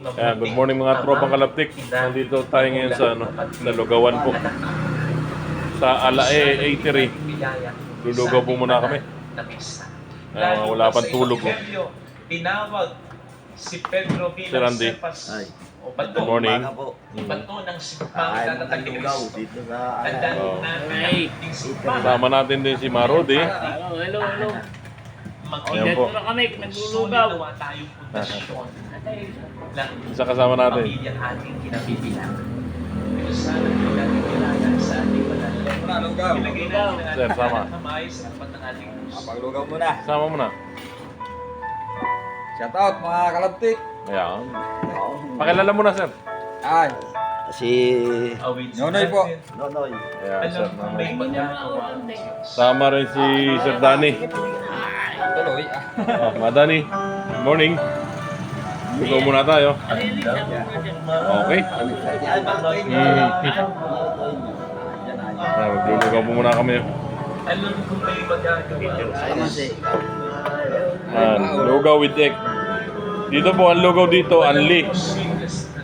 Ayan, good morning mga tropang kalaptik. Nandito tayo ngayon sa ano, Nalugawan po. Sa Alae 83. Lulugaw po muna kami. Ah, wala pang tulog ko. Tinawag si Pedro bilang sepas o bato. Good morning. Po. Bato ng simpang Ay, tatatag ni sa... Tandaan Oh. natin. Kasama natin din si Marodi. Hello, hello, hello. Ayan po. Dito na kami, Sulit naglulugaw. nawa tayong pundasyon ng Isa kasama natin. pamilyang ating kinabibilang. Ito sana yung natin kailangan sa ating pananalig. Ilagay natin ang Sir, ating sama. kamay sa tapat ng ating puso. Paglugaw muna. Sama mo na. Shout out mga kalaptik. Ayan. Pakilala mo na, sir. Ay, Si Awit Nonoy po. Nonoy. Ayan, sir. Alam kung may magagawa. Sama rin si Sir Danny. Tuloy. Ah, Madani. Good morning. Lugaw muna tayo. Okay. Mm. Ah, po muna kami. Ayan, lugaw with egg. Dito po, ang lugaw dito, anli.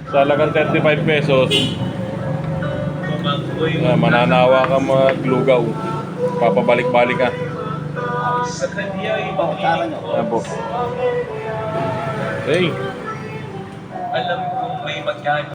Sa halagang 35 pesos, ah, mananawa ka maglugaw. Papabalik-balik ka. Po. Hey, Alam kung may magagawa.